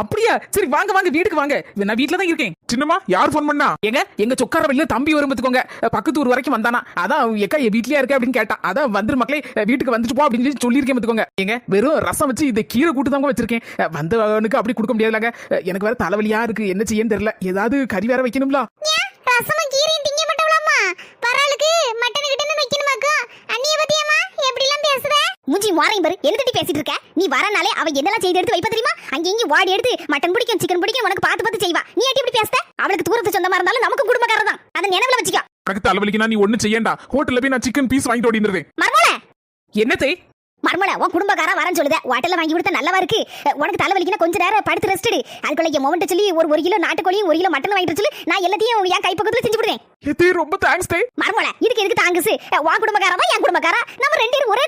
அப்படியா? சரி வாங்க வாங்க வீட்டுக்கு வாங்க. நான் வீட்ல தான் இருக்கேன். சின்னம்மா யார் ஃபோன் பண்ணா? ஏங்க எங்க சொக்கார வெளியில தம்பி வரும் பாத்துக்கோங்க பக்கத்து ஊர் வரைக்கும் வந்தானா? அதான் எக்கா என் வீட்லயே இருக்க அப்படின்னு கேட்டான் அதான் வந்துரு மக்களே வீட்டுக்கு வந்துட்டு போ அப்படின்னு சொல்லி சொல்லியிருக்கேன் பாத்துக்கோங்க ஏங்க வெறும் ரசம் வச்சு இந்த கீரை கூட்டு தான் வச்சிருக்கேன். வந்தவனுக்கு அப்படி கொடுக்க முடியாதுலங்க. எனக்கு வேற தலைவலியா இருக்கு. என்ன செய்யன்னு தெரியல. ஏதாவது கறி வேற வைக்கணும்ல? மூஞ்சி மாறையும் பாரு. என்ன தட்டி பேசிட்டு இருக்க? நீ வரனாலே அவ என்னெல்லாம் செய்து எடுத்து வைப்ப தெரியுமா? அங்க இங்க வாடி எடுத்து மட்டன் பிடிக்கும் சிக்கன் பிடிக்கும் உனக்கு பார்த்து பார்த்து செய்வா. நீ ஏட்டி இப்படி பேசுத அவளுக்கு தூரத்து சொந்தமா இருந்தாலும் நமக்கு குடும்பக்காரர் தான். அதை நினைவுல வச்சுக்கோ. எனக்கு தலைவலிக்குனா நீ ஒண்ணு செய்யண்டா. ஹோட்டல்ல போய் நான் சிக்கன் பீஸ் வாங்கிட்டு ஓடிடுறேன். மர்மல என்னத்தை மர்மல உன் குடும்பக்காரன் வரேன்னு சொல்லுத. ஹோட்டல்ல வாங்கி கொடுத்தா நல்லவா இருக்கு? உனக்கு தலைவலிக்குனா கொஞ்ச நேரம் படுத்து ரெஸ்ட் எடு. அதுக்குள்ள என் மொமெண்ட் சொல்லி ஒரு ஒரு கிலோ நாட்டுக்கோழியும் ஒரு கிலோ மட்டன் வாங்கிட்டு சொல்லி. நான் எல்லாத்தையும் என் கைப்பக்கத்துல செஞ்சு விடுவேன் எத்தே ரொம்ப தேங்க்ஸ் தே மர்மல இதுக்கு எதுக்கு தாங்குசு? உன் குடும்பக்காரா என் குடும்பக்காரா? நம்ம ரெண்டு பேரும் ஒரே